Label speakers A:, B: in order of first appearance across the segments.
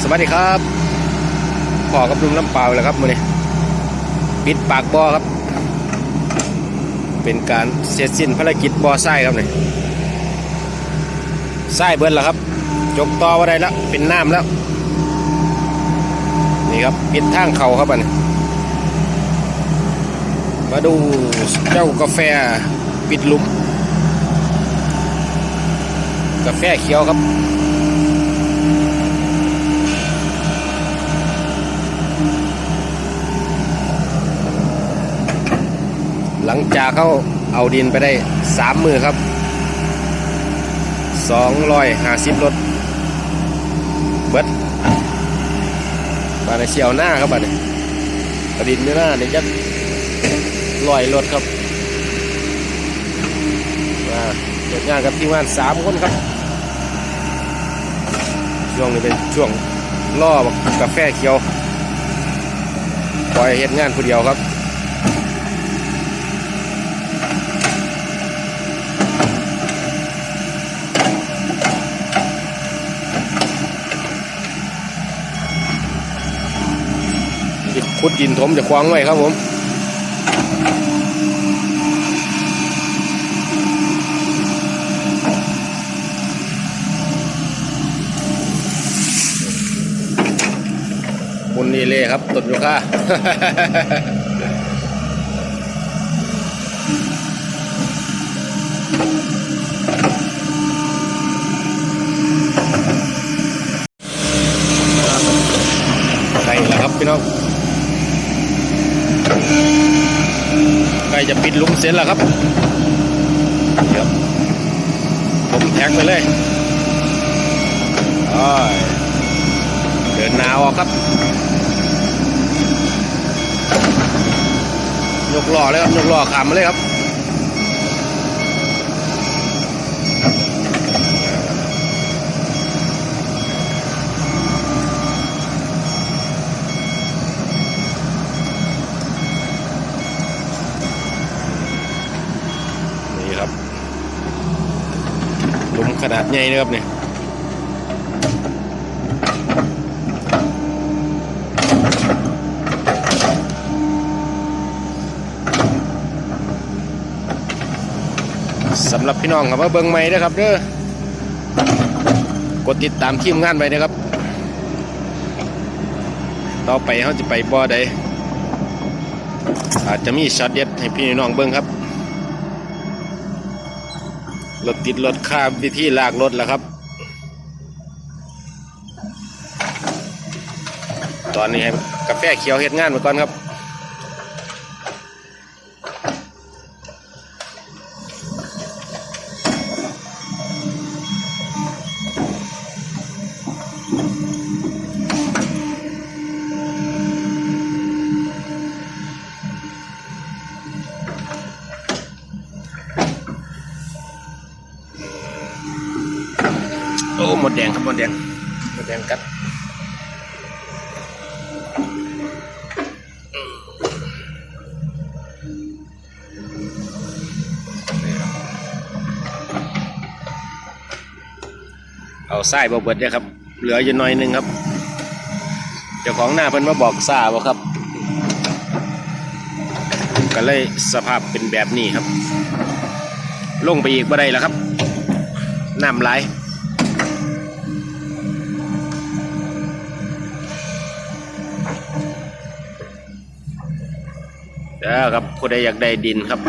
A: สวัสดีครับพ่อกับลุงลำเปล่าแล้วครับมือนี้ปิดปากบ่อครับ เป็นการเสร็จสิ้นภารกิจบ่อทรายครับนี่ทรายเบิดแล้วครับ จกต่อว่าได้แล้วเป็นน้ำแล้ว นี่ครับปิดทางเขาครับอันมาดูเจ้ากาแฟปิดลุมกาแฟเขียวครับ หลัง จากเขาเอาดินไปได้สามมือครับสองร้อยห้าสิบรถเบิดมาในเชียวหน้าครับบัดนี้เอาดินอยู่หน้าเนี่ยจะลอยรถครับมาเกิดงานกับทีมงานสามคนครับช่วงนี้เป็นช่วงล่อกาแฟเขียวปล่อยเฮ็ดงานผู้เดียวครับ ขุดดินถมจะควางไว้ครับผมบนนี่เลยครับต้นยูคา ใกล้แล้วครับพี่น้อง ใกล้ จะปิดลุมเสร็จแล้วครับเดี๋ยวผมแท็กไปเลยเดินหนาวออกครับ ยกล้อเลยครับ ยกล้อขามมาเลยครับ นี่ครับหลุมขนาดใหญ่นะครับเนี่ยสำหรับพี่น้องครับว่าเบิ้งใหม่นะครับเด้อกดติดตามทีมงานไปนะครับ ต่อไปเขาจะไปบ่อใดอาจจะมีช็อตเด็ดให้พี่น้องเบิ้งครับ รถติดรถข้ามวิธีลากรถแล้วครับ ตอนนี้ให้กาแฟเขียวเฮ็ดงานไปก่อนครับ โอ้หมดแดงครับหมดแดงหมดแดงกัดเอาไส้บเบิดเนี่ยครับ เหลืออยู่หน้อยหนึงครับ เจ้าของหน้าเพิ่นมาบอกซาบ่ครับ ก็เลยสภาพเป็นแบบนี้ครับ ลงไปอีกบ่ได้แล้วครับ น้ำไหล เด้อครับผู้ใดอยากได้ดินครับ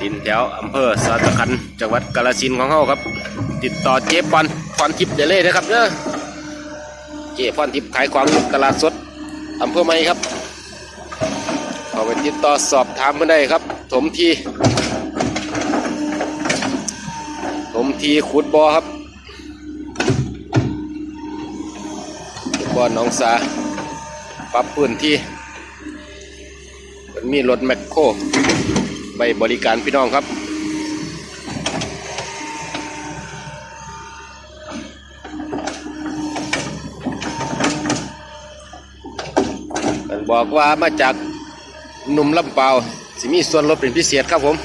A: ดินแถวอำเภอสาตะคันจังหวัดกาฬสินของเฮาครับ ติดต่อเจ๊ปอนพรทิพย์เดเลยนะครับเด้อเจ๊พรทิพย์ขายของอยู่ตลาดสดอำเภอใหม่ครับข้าไปติดต่อสอบถามมาได้ครับถมทีถมทีขุดบ่อครับขุดบ่อหนองสา ปรับพื้นที่มันมีรถแมคโครไปบริการพี่น้องครับมันบอกว่ามาจากหนุ่มลำเปล่าสิมีส่วนลดเป็นพิเศษครับผม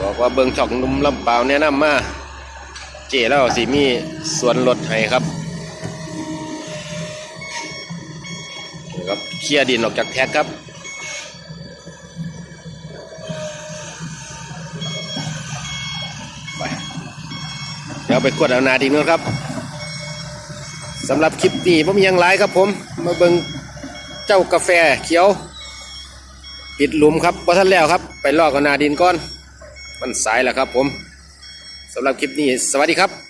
A: บอกว่าเบิงช่องหนุ่มลำเปล่าแนะนำมา เจแล้วสิมีส่วนลดให้ครับ ครับเคลียร์ดินออกจากแท็กครับไปเดี๋ยวไปกดเอานาดีนู้นครับสำหรับคลิปนี้ผมยังไลฟ์ครับผม มาเบิงเจ้ากาแฟเขียว ปิดหลุมครับพอท่านแล้วครับ ไปลอกเอานาดินก่อน มันสายแล้วครับผมสำหรับคลิปนี้ สวัสดีครับ